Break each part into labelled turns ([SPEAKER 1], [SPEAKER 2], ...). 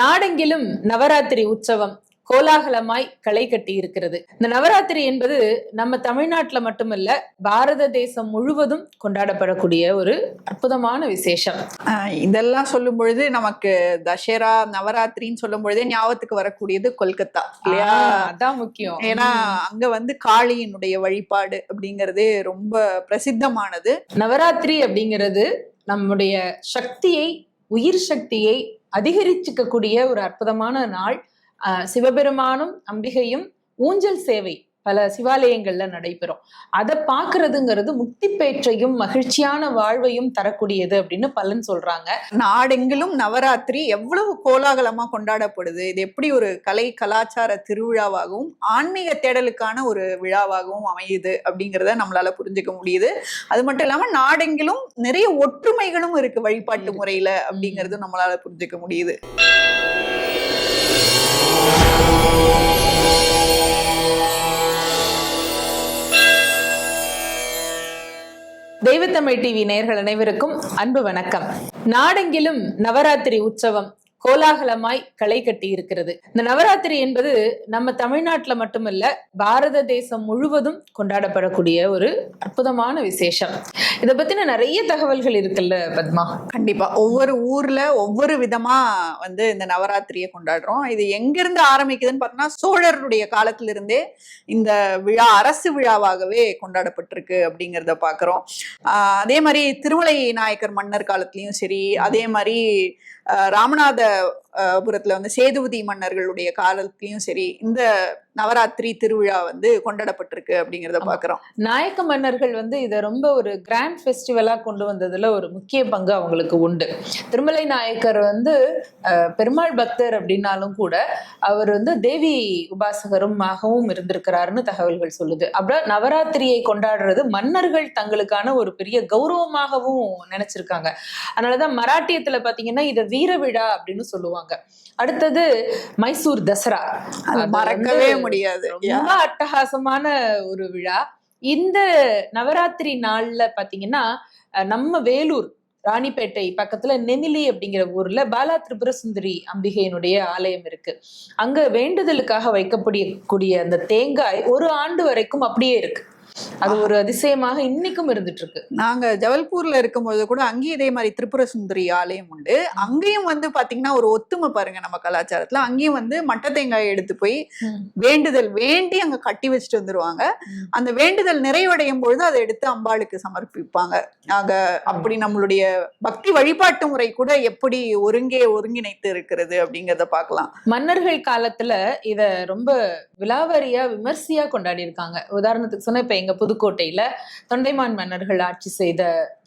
[SPEAKER 1] நாடெங்கிலும் நவராத்திரி உற்சவம் கோலாகலமாய் களை கட்டி இருக்கிறது. இந்த நவராத்திரி என்பது நம்ம தமிழ்நாட்டுல மட்டுமல்ல பாரத தேசம் முழுவதும் கொண்டாடப்படக்கூடிய ஒரு அற்புதமான விசேஷம்.
[SPEAKER 2] இதெல்லாம் சொல்லும் பொழுது நமக்கு தசரா நவராத்திரின்னு சொல்லும் பொழுதே ஞாபகத்துக்கு வரக்கூடியது கொல்கத்தா இல்லையா?
[SPEAKER 1] அதான் முக்கியம்.
[SPEAKER 2] ஏன்னா அங்க வந்து காளியினுடைய வழிபாடு அப்படிங்கறதே ரொம்ப பிரசித்தமானது.
[SPEAKER 1] நவராத்திரி அப்படிங்கிறது நம்முடைய சக்தியை உயிர் சக்தியை அதிகரிச்சுக்கக்கூடிய ஒரு அற்புதமான நாள். சிவபெருமானும் அம்பிகையும் ஊஞ்சல் சேவை. பல சிவாலயங்கள்ல நடைபெறும். அதை பார்க்கிறதுங்கிறது முக்தி பேற்றையும் மகிழ்ச்சியான வாழ்வையும் தரக்கூடியது அப்படின்னு பலன் சொல்றாங்க.
[SPEAKER 2] நாடெங்கிலும் நவராத்திரி எவ்வளவு கோலாகலமா கொண்டாடப்படுது இது எப்படி ஒரு கலை கலாச்சார திருவிழாவாகவும் ஆன்மீக தேடலுக்கான ஒரு விழாவாகவும் அமையுது அப்படிங்கிறத நம்மளால புரிஞ்சுக்க முடியுது. அது மட்டும் இல்லாம நாடெங்கிலும் நிறைய ஒற்றுமைகளும் இருக்கு வழிபாட்டு. முறையில அப்படிங்கறதும் நம்மளால புரிஞ்சுக்க முடியுது.
[SPEAKER 1] தெய்வத்தமிழ் டிவி நேயர்கள் அனைவருக்கும் அன்பு வணக்கம். நாடெங்கிலும் நவராத்திரி உற்சவம் கோலாகலமாய் களை கட்டி இருக்கிறது இந்த நவராத்திரி என்பது நம்ம தமிழ்நாட்டுல மட்டுமல்ல பாரத தேசம் முழுவதும் கொண்டாடப்படக்கூடிய ஒரு அற்புதமான விசேஷம். இதை பத்தின நிறைய தகவல்கள் இருக்குல்ல பத்மா?
[SPEAKER 2] கண்டிப்பா. ஒவ்வொரு ஊர்ல ஒவ்வொரு விதமா வந்து இந்த நவராத்திரியை கொண்டாடுறோம். இது எங்க இருந்து ஆரம்பிக்குதுன்னு பார்த்தோம்னா சோழருடைய காலத்திலிருந்தே இந்த விழா அரசு விழாவாகவே கொண்டாடப்பட்டிருக்கு அப்படிங்கிறத பாக்குறோம். ஆஹ் அதே மாதிரி திருமலை நாயக்கர் மன்னர் காலத்திலயும் சரி அதே மாதிரி ஆஹ் புரத்துல வந்து சேதுபதி மன்னர்களுடைய காலத்திலையும் சரி இந்த நவராத்திரி திருவிழா வந்து கொண்டாடப்பட்டிருக்கு அப்படிங்கிறத. பாக்குறோம்.
[SPEAKER 1] நாயக்க மன்னர்கள் வந்து இதை ரொம்ப ஒரு கிராண்ட் ஃபெஸ்டிவலா கொண்டு வந்ததுல ஒரு முக்கிய பங்கு அவங்களுக்கு உண்டு. திருமலை நாயக்கர் வந்து பெருமாள் பக்தர் அப்படின்னாலும் கூட அவர் வந்து தேவி உபாசகருமாகவும் இருந்திருக்கிறாருன்னு தகவல்கள் சொல்லுது. அப்புறம் நவராத்திரியை கொண்டாடுறது மன்னர்கள் தங்களுக்கான ஒரு பெரிய கௌரவமாகவும் நினைச்சிருக்காங்க. அதனாலதான் மராட்டியத்துல பாத்தீங்கன்னா இதை வீர விழா அப்படின்னு சொல்லுவாங்க. அடுத்தது மைசூர் தசரா.
[SPEAKER 2] மறக்கவே முடியாது.
[SPEAKER 1] ரொம்ப அட்டகாசமான ஒரு விழா. இந்த நவராத்திரி நாள்ல பாத்தீங்கன்னா நம்ம வேலூர் ராணிப்பேட்டை பக்கத்துல நெமிலி அப்படிங்கிற ஊர்ல பாலா திரிபுர சுந்தரி அம்பிகையினுடைய ஆலயம் இருக்கு. அங்க வேண்டுதலுக்காக வைக்கக்கூடிய கூடிய அந்த தேங்காய் ஒரு ஆண்டு வரைக்கும் அப்படியே இருக்கு. அது ஒரு அதிசயமாக இன்னைக்கும் இருந்துட்டு இருக்கு
[SPEAKER 2] நாங்க ஜபல்பூர்ல இருக்கும்போது கூட அங்கேயும் இதே மாதிரி திரிபுர சுந்தரி ஆலயம் உண்டு. அங்கேயும் வந்து பாத்தீங்கன்னா ஒரு ஒத்துமை பாருங்க நம்ம கலாச்சாரத்துல. அங்கேயும் வந்து மட்டை தேங்காய் எடுத்து போய் வேண்டுதல் வேண்டி அங்க கட்டி வச்சுட்டு வந்துருவாங்க. அந்த வேண்டுதல் நிறைவடையும் பொழுது அதை எடுத்து அம்பாளுக்கு சமர்ப்பிப்பாங்க. ஆக அப்படி நம்மளுடைய பக்தி வழிபாட்டு முறை கூட எப்படி ஒருங்கே ஒருங்கிணைத்து இருக்கிறது அப்படிங்கறத பார்க்கலாம்.
[SPEAKER 1] மன்னர்கள் காலத்துல இத ரொம்ப விலாவரியா விமர்சையா கொண்டாடி இருக்காங்க உதாரணத்துக்கு சொன்னா இப்ப எங்க புதுக்கோட்டையில தொண்டைமான் மன்னர்கள் ஆட்சி செய்த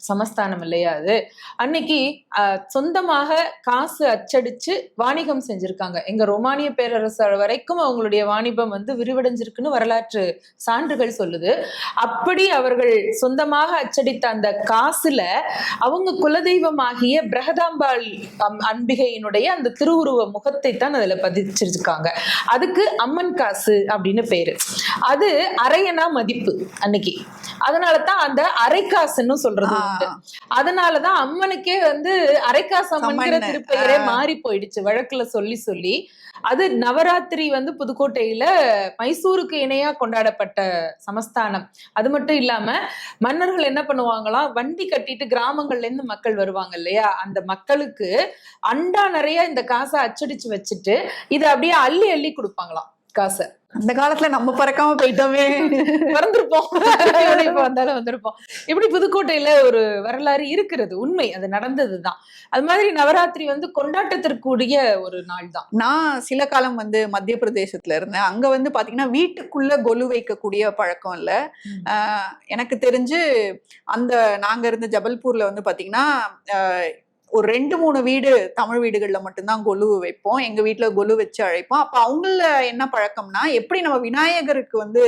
[SPEAKER 1] சமஸ்தானம் இல்லையா அது? அன்னைக்கு சொந்தமாக காசு அச்சடிச்சு வாணிகம் செஞ்சிருக்காங்க. எங்க ரோமானிய பேரரசு வரைக்கும் அவங்களுடைய வாணிபம் வந்து விரிவடைஞ்சிருக்குன்னு வரலாற்று சான்றுகள் சொல்லுது. அப்படி அவர்கள் சொந்தமாக அச்சடித்த அந்த காசுல அவங்க குலதெய்வமாகிய பிரகதாம்பாள் அம்- அம்பிகையினுடைய அந்த திருவுருவ முகத்தை தான் அதுல பதிச்சிருக்காங்க. அதுக்கு அம்மன் காசு அப்படின்னு பேரு. அது அரையனா மதிப்பு அன்னைக்கு. அதனால தான் அந்த அரைக்காசுன்னு சொல்றது. அதனாலதான் அம்மனுக்கே வந்து அரைக்காசு அம்மன்கிற
[SPEAKER 2] சம்மன்னு,
[SPEAKER 1] திருப்பெயரே. மாறி போயிடுச்சு வழக்குல சொல்லி சொல்லி. அது நவராத்திரி வந்து புதுக்கோட்டையில மைசூருக்கு இணையா கொண்டாடப்பட்ட சமஸ்தானம். அது மட்டும் இல்லாம மன்னர்கள் என்ன பண்ணுவாங்களாம் வண்டி கட்டிட்டு கிராமங்கள்ல இருந்து மக்கள் வருவாங்க இல்லையா? அந்த மக்களுக்கு அண்டா நிறைய இந்த காசை அச்சடிச்சு வச்சுட்டு இதை அப்படியே அள்ளி அள்ளி கொடுப்பாங்களாம் காசை.
[SPEAKER 2] அந்த காலத்துல நம்ம பறக்காம போயிட்டோமே.
[SPEAKER 1] மறந்துருப்போம். இப்ப வந்தாலும் வந்திருப்போம். இப்படி புதுக்கோட்டையில ஒரு வரலாறு இருக்கிறது? உண்மை. அது நடந்ததுதான். அது மாதிரி நவராத்திரி வந்து கொண்டாட்டத்திற்குரிய ஒரு நாள் தான்.
[SPEAKER 2] நான் சில காலம் வந்து மத்திய பிரதேசத்துல இருந்தேன். அங்க வந்து பாத்தீங்கன்னா வீட்டுக்குள்ள கொலு வைக்கக்கூடிய பழக்கம் இல்ல. எனக்கு தெரிஞ்சு அந்த நாங்க இருந்த ஜபல்பூர்ல வந்து பாத்தீங்கன்னா ஒரு ரெண்டு மூணு வீடு தமிழ் வீடுகளில் மட்டும்தான் கொலு வைப்போம். எங்க வீட்டில் கொலு வச்சு அழைப்போம். அப்போ அவங்கள என்ன பழக்கம்னா எப்படி நம்ம விநாயகருக்கு வந்து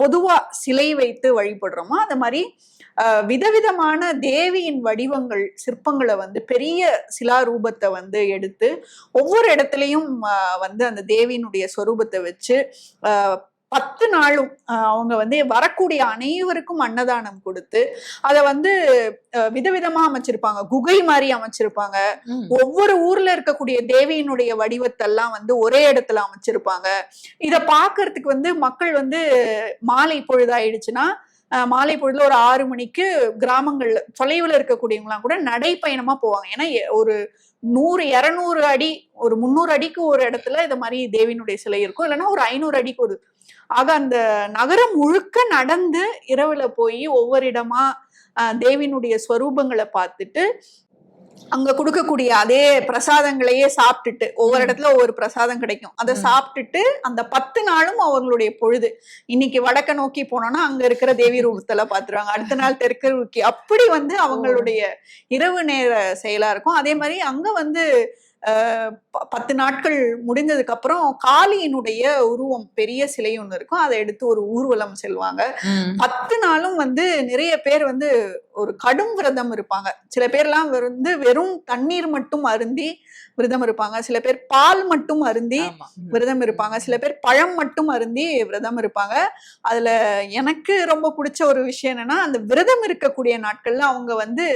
[SPEAKER 2] பொதுவாக சிலை வைத்து வழிபடுறோமோ அந்த மாதிரி விதவிதமான தேவியின் வடிவங்கள் சிற்பங்களை வந்து பெரிய சிலா ரூபத்தை வந்து எடுத்து ஒவ்வொரு இடத்துலையும் வந்து அந்த தேவியினுடைய சொரூபத்தை வச்சு பத்து நாளும் அவங்க வந்து வரக்கூடிய அனைவருக்கும் அன்னதானம் கொடுத்து அதை வந்து விதவிதமா அமைச்சிருப்பாங்க. குகை மாதிரி அமைச்சிருப்பாங்க. ஒவ்வொரு ஊர்ல இருக்கக்கூடிய தேவியினுடைய வடிவத்தெல்லாம் வந்து ஒரே இடத்துல அமைச்சிருப்பாங்க. இத பாக்குறதுக்கு வந்து மக்கள் வந்து மாலை பொழுதாயிடுச்சுன்னா மாலை பொழுதுல ஒரு ஆறு மணிக்கு கிராமங்கள்ல தொலைவுல இருக்கக்கூடியவங்களாம் கூட நடைப்பயணமா போவாங்க. ஏன்னா ஒரு நூறு இருநூறு அடி ஒரு முந்நூறு அடிக்கு ஒரு இடத்துல இந்த மாதிரி தேவியினுடைய சிலை இருக்கும். இல்லைன்னா ஒரு ஐநூறு அடிக்கு ஒரு ஆக அந்த நகரம் முழுக்க நடந்து இரவுல போய் ஒவ்வொரு இடமா தேவியினுடைய ஸ்வரூபங்களை பார்த்துட்டு அங்க கொடுக்கக்கூடிய அதே பிரசாதங்களையே சாப்பிட்டுட்டு ஒவ்வொரு. இடத்துல ஒவ்வொரு பிரசாதம் கிடைக்கும். அதை. சாப்பிட்டுட்டு அந்த பத்து நாளும் அவங்களுடைய பொழுது. இன்னைக்கு வடக்க நோக்கி போனோம்னா அங்க இருக்கிற தேவி ரூபத்தெல்லாம் பாத்துருவாங்க அடுத்த நாள் தெற்கு நோக்கி. அப்படி வந்து அவங்களுடைய இரவு நேர செயலா இருக்கும். அதே மாதிரி அங்க வந்து பத்து நாட்கள் முடிந்ததுக்கு அப்புறம் காளியினுடைய உருவம் பெரிய சிலை ஒண்ணு இருக்கும். அதை எடுத்து ஒரு ஊர்வலம் செல்வாங்க. பத்து நாளும் வந்து நிறைய பேர் வந்து ஒரு கடும் விரதம் இருப்பாங்க. சில பேர்லாம் வந்து வெறும் தண்ணீர் மட்டும் அருந்தி விரதம் இருப்பாங்க. சில பேர் பால் மட்டும் அருந்தி. விரதம் இருப்பாங்க. சில பேர் பழம் மட்டும் அருந்தி விரதம் இருப்பாங்க. அதுல எனக்கு ரொம்ப பிடிச்ச ஒரு விஷயம் என்னன்னா அந்த விரதம் இருக்கக்கூடிய நாட்கள்ல அவங்க வந்து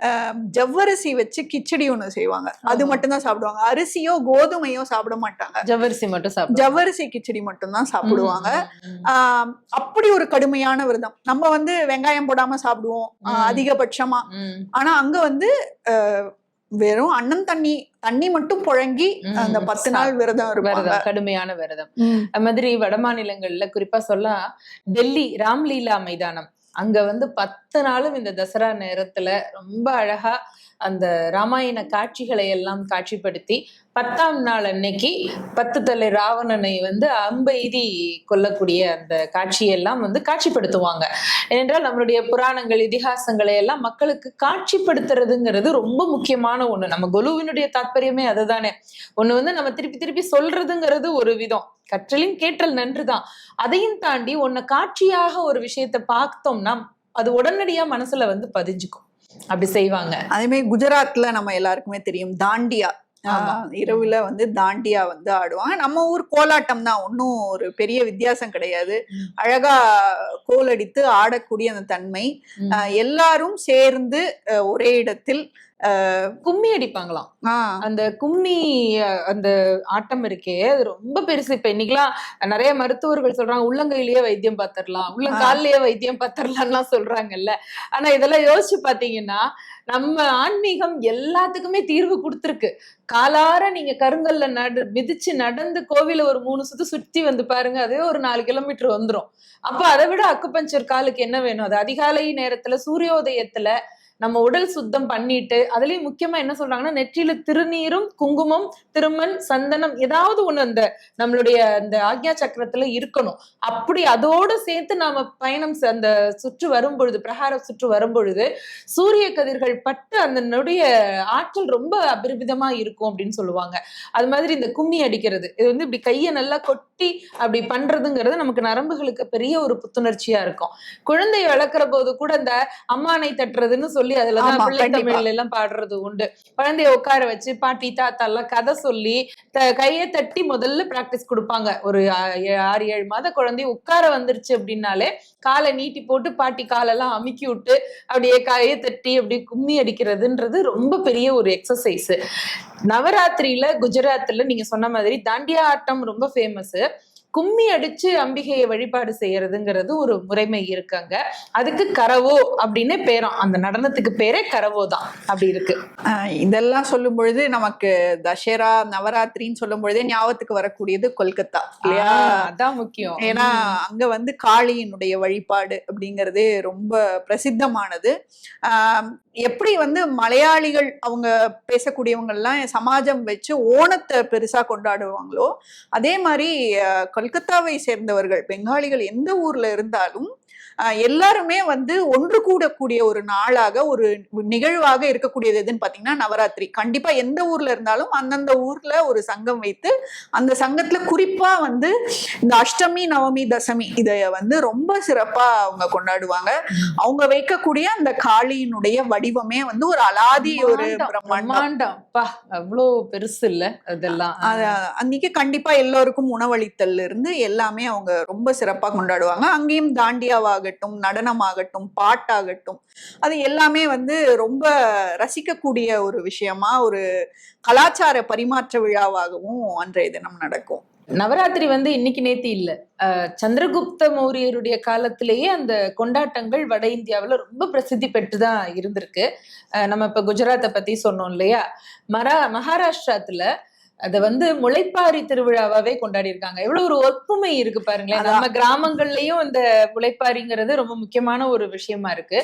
[SPEAKER 2] ஆஹ், ஜவ்வரிசி வச்சு கிச்சடி ஒண்ணு செய்வாங்க. அது
[SPEAKER 1] ஆமா.
[SPEAKER 2] மட்டும்தான் சாப்பிடுவாங்க. அரிசியோ கோதுமையோ சாப்பிட மாட்டாங்க.
[SPEAKER 1] ஜவ்வரிசி மட்டும்.
[SPEAKER 2] ஜவ்வரிசி கிச்சடி மட்டும்தான் சாப்பிடுவாங்க.
[SPEAKER 1] ம், ம்,
[SPEAKER 2] ஆஹ் அப்படி ஒரு கடுமையான விரதம். நம்ம வந்து வெங்காயம் போடாம சாப்பிடுவோம். அதிகபட்சமா. ஆனா அங்க வந்து வெறும் அன்னம் தண்ணி தண்ணி மட்டும் புழங்கி. அந்த பத்து நாள் விரதம்
[SPEAKER 1] விரதம் கடுமையான விரதம். அது மாதிரி வட மாநிலங்கள்ல குறிப்பா சொல்ல டெல்லி ராம்லீலா மைதானம் அங்க வந்து பத்து நாளும் இந்த தசரா நேரத்துல ரொம்ப அழகா அந்த ராமாயண காட்சிகளை எல்லாம் காட்சிப்படுத்தி பத்தாம் நாள் அன்னைக்கு பத்து தலை ராவணனை வந்து அம்பெய்தி கொல்லக்கூடிய அந்த காட்சியெல்லாம் வந்து காட்சிப்படுத்துவாங்க. ஏனென்றால் நம்மளுடைய புராணங்கள் இதிகாசங்களை எல்லாம் மக்களுக்கு காட்சிப்படுத்துறதுங்கிறது ரொம்ப முக்கியமான ஒண்ணு. நம்ம குலுவினுடைய தாற்பயமே அதுதானே. ஒண்ணு வந்து நம்ம திருப்பி திருப்பி சொல்றதுங்கிறது ஒரு விதம். கற்றலின் கேட்டல் நன்றுதான். அதையும் தாண்டி ஒன்ன காட்சியாக ஒரு விஷயத்தை பார்த்தோம்னா அது உடனடியா மனசுல வந்து பதிஞ்சுக்கும். அப்படி செய்வாங்க.
[SPEAKER 2] அதே மாதிரி குஜராத்ல நம்ம எல்லாருக்குமே தெரியும் தாண்டியா. இரவுல வந்து தாண்டியா வந்து ஆடுவாங்க. நம்ம ஊர் கோலாட்டம் தான். ஒன்றும் ஒரு பெரிய வித்தியாசம் கிடையாது. அழகா கோல் அடித்து ஆடக்கூடிய அந்த தன்மை. எல்லாரும் சேர்ந்து ஒரே இடத்தில்
[SPEAKER 1] கும்மி அடிப்பாங்களாம். அந்த கும்மி அந்த ஆட்டம் இருக்கே அது ரொம்ப பெருசு. இப்ப இன்னைக்கெல்லாம் நிறைய மருத்துவர்கள் சொல்றாங்க உள்ளங்கையிலேயே வைத்தியம் பார்த்திடலாம் உள்ளங்கால்லயே வைத்தியம் பார்த்திடலாம்லாம் சொல்றாங்கல்ல. ஆனா இதெல்லாம் யோசிச்சு பாத்தீங்கன்னா நம்ம ஆன்மீகம் எல்லாத்துக்குமே தீர்வு கொடுத்துருக்கு. காலார நீங்க கருங்கல்ல நடு மிதிச்சு நடந்து கோவில ஒரு மூணு சுத்து சுத்தி வந்து பாருங்க அதே ஒரு நாலு கிலோமீட்டர் வந்துரும். அப்ப அதை விட அக்குபஞ்சர் காலுக்கு என்ன வேணும்? அது அதிகாலை நேரத்துல சூரியோதயத்துல நம்ம உடல் சுத்தம் பண்ணிட்டு அதுலயும் முக்கியமா என்ன சொல்றாங்கன்னா நெற்றியில திருநீரும் குங்குமம் திருமண் சந்தனம் ஏதாவது ஒண்ணு அந்த நம்மளுடைய அந்த ஆக்ஞா சக்கரத்துல இருக்கணும். அப்படி அதோட சேர்த்து நாம பயணம் அந்த சுற்று வரும் பொழுது பிரகார சுற்று வரும் பொழுது சூரிய கதிர்கள் பட்டு அதனுடைய ஆற்றல் ரொம்ப அபரிமிதமா இருக்கும் அப்படின்னு சொல்லுவாங்க. அது மாதிரி இந்த கும்மி அடிக்கிறது இது வந்து இப்படி கையை நல்லா கொட்டி அப்படி பண்றதுங்கிறது நமக்கு நரம்புகளுக்கு பெரிய ஒரு புத்துணர்ச்சியா இருக்கும். குழந்தையை வளர்க்குற போது கூட இந்த அம்மானை தட்டுறதுன்னு சொல்லி அதுலதான்
[SPEAKER 2] ஆமா,
[SPEAKER 1] பிள்ளை. தமிழ்ல எல்லாம் பாடுறது உண்டு. குழந்தைய உட்கார வச்சு பாட்டி தாத்தா எல்லாம் கதை சொல்லி கையை தட்டி முதல்ல பிராக்டிஸ் கொடுப்பாங்க. ஒரு ஆறு ஏழு மாத குழந்தை உட்கார வந்துருச்சு அப்படின்னாலே காலை நீட்டி போட்டு பாட்டி காலெல்லாம் அமுக்கி விட்டு அப்படியே கையை தட்டி அப்படி கும்மி அடிக்கிறதுன்றது ரொம்ப பெரிய ஒரு எக்ஸசைஸ் நவராத்திரியில குஜராத்ல நீங்க சொன்ன மாதிரி தாண்டியா ஆட்டம் ரொம்ப ஃபேமஸ் கும்மி அடிச்சு அம்பிகையை வழிபாடு செய்யறதுங்கிறது ஒரு முறைமை இருக்காங்க. அதுக்கு கரவோ அப்படின்னு பேராம். அந்த நடனத்துக்கு பேரே கரவோ தான். அப்படி இருக்கு.
[SPEAKER 2] இதெல்லாம் சொல்லும் பொழுது நமக்கு தசரா நவராத்திரின்னு சொல்லும் பொழுதே ஞாபகத்துக்கு வரக்கூடியது கொல்கத்தா இல்லையா?
[SPEAKER 1] அதான் முக்கியம்.
[SPEAKER 2] ஏன்னா அங்க வந்து காளியினுடைய வழிபாடு அப்படிங்கிறதே ரொம்ப பிரசித்தமானது. ஆஹ் எப்படி வந்து மலையாளிகள் அவங்க பேசக்கூடியவங்க எல்லாம் சமாஜம் வச்சு ஓணத்தை பெருசா கொண்டாடுவாங்களோ அதே மாதிரி கொல்கத்தாவை சேர்ந்தவர்கள் பெங்காலிகள் எந்த ஊர்ல இருந்தாலும் எல்லாருமே வந்து ஒன்று கூடக்கூடிய ஒரு நாளாக ஒரு நிகழ்வாக இருக்கக்கூடியது எதுன்னு பாத்தீங்கன்னா நவராத்திரி. கண்டிப்பா எந்த ஊர்ல இருந்தாலும் அந்தந்த ஊர்ல ஒரு சங்கம் வைத்து அந்த சங்கத்துல குறிப்பா வந்து இந்த அஷ்டமி நவமி தசமி இத வந்து ரொம்ப சிறப்பா அவங்க கொண்டாடுவாங்க. அவங்க வைக்கக்கூடிய அந்த காளியினுடைய வடிவமே வந்து ஒரு அலாதி ஒரு
[SPEAKER 1] பிரம்மாண்டம், அவ்வளோ பெருசு இல்ல அதெல்லாம்.
[SPEAKER 2] அது அன்னைக்கு கண்டிப்பா எல்லோருக்கும் உணவளித்தல்ல இருந்து எல்லாமே அவங்க ரொம்ப சிறப்பா கொண்டாடுவாங்க. அங்கேயும் ஆகட்டும் நடனமாகட்டும் பாட்டாகட்டும் அது எல்லாமே வந்து ரொம்ப ரசிக்கக்கூடிய ஒரு விஷயமா ஒரு கலாச்சார பரிமாற்ற விழாவாகவும் அன்றைய தினம் நடக்கும்.
[SPEAKER 1] நவராத்திரி வந்து இன்னைக்கு நேத்தி இல்ல. சந்திரகுப்த மௌரியருடைய காலத்திலேயே அந்த கொண்டாட்டங்கள் வட இந்தியாவுல ரொம்ப பிரசித்தி பெற்றுதான் இருந்திருக்கு. நம்ம இப்ப குஜராத்தை பத்தி சொன்னோம் இல்லையா? மரா மகாராஷ்டிராத்துல அத வந்து முளைப்பாரி திருவிழாவாவே கொண்டாடி இருக்காங்க. எவ்வளவு ஒரு ஒப்புமை இருக்கு பாருங்களேன். நம்ம கிராமங்கள்லயும் இந்த முளைப்பாரிங்கிறது ரொம்ப முக்கியமான ஒரு விஷயமா இருக்கு.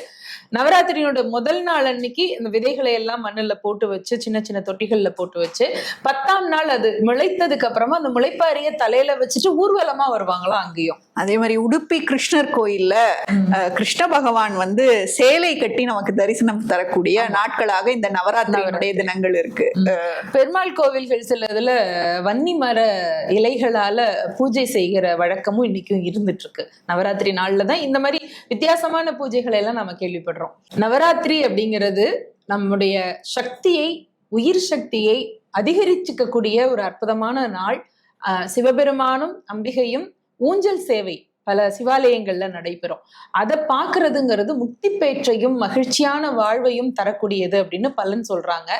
[SPEAKER 1] நவராத்திரியோட முதல் நாள் அன்னைக்கு இந்த விதைகளை எல்லாம் மண்ணுல போட்டு வச்சு சின்ன சின்ன தொட்டிகள்ல போட்டு வச்சு பத்தாம் நாள் அது முளைத்ததுக்கு அப்புறமா அந்த முளைப்பாரிய தலையில வச்சுட்டு ஊர்வலமா வருவாங்களாம் அங்கேயும்.
[SPEAKER 2] அதே மாதிரி உடுப்பி கிருஷ்ணர் கோயில்ல கிருஷ்ண பகவான் வந்து சேலை கட்டி நமக்கு தரிசனம் தரக்கூடிய நாட்களாக இந்த நவராத்திரியினுடைய
[SPEAKER 1] நவராத்திரி.
[SPEAKER 2] தினங்கள் இருக்கு.
[SPEAKER 1] பெருமாள் கோவில்கள் சிலதுல வன்னி மர இலைகளால பூஜை செய்கிற வழக்கமும் இன்னைக்கும் இருந்துட்டு இருக்கு நவராத்திரி நாள்ல தான் இந்த மாதிரி வித்தியாசமான பூஜைகளை எல்லாம் நம்ம கேள்விப்படுறோம். நவராத்திரி அப்படிங்கிறது நம்முடைய சக்தியை உயிர் சக்தியை அதிகரிச்சுக்கக்கூடிய ஒரு அற்புதமான நாள். சிவபெருமானும் அம்பிகையும் ஊஞ்சல் சேவை பல சிவாலயங்கள்ல நடைபெறும். அதை பார்க்கறதுங்கிறது முக்தி பேற்றையும் மகிழ்ச்சியான வாழ்வையும் தரக்கூடியது அப்படின்னு பலன் சொல்றாங்க.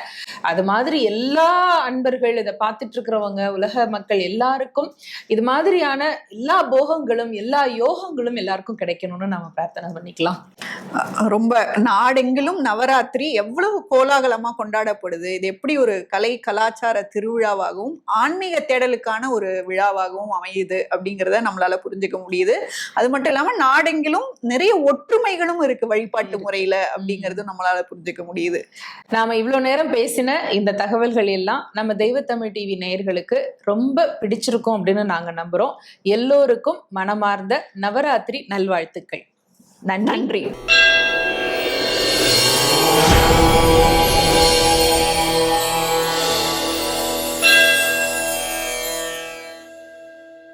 [SPEAKER 1] அது மாதிரி எல்லா அன்பர்கள் இதை பார்த்துட்டு இருக்கிறவங்க உலக மக்கள் எல்லாருக்கும் இது மாதிரியான எல்லா போகங்களும் எல்லா யோகங்களும் எல்லாருக்கும் கிடைக்கணும்னு நம்ம பிரார்த்தனை பண்ணிக்கலாம்.
[SPEAKER 2] ரொம்ப நாடெங்கிலும் நவராத்திரி எவ்வளவு கோலாகலமா கொண்டாடப்படுது. இது எப்படி ஒரு கலை கலாச்சார திருவிழாவாகவும் ஆன்மீக தேடலுக்கான ஒரு விழாவாகவும் அமையுது அப்படிங்கிறத நம்மளால புரிஞ்சுக்க முடியுது. அது மட்டும் இல்லாம நாடெங்கிலும் நிறைய ஒற்றுமைகளும் இருக்கு வழிபாட்டு முறையில அப்படிங்கறதும் நம்மளால புரிஞ்சுக்க முடியுது.
[SPEAKER 1] நாம இவ்வளவு நேரம் பேசின இந்த தகவல்கள் எல்லாம் நம்ம தெய்வத்தமிழ் டிவி நேயர்களுக்கு ரொம்ப பிடிச்சிருக்கும் அப்படின்னு நாங்க நம்புறோம். எல்லோருக்கும் மனமார்ந்த நவராத்திரி நல்வாழ்த்துக்கள்.
[SPEAKER 2] நன்றி.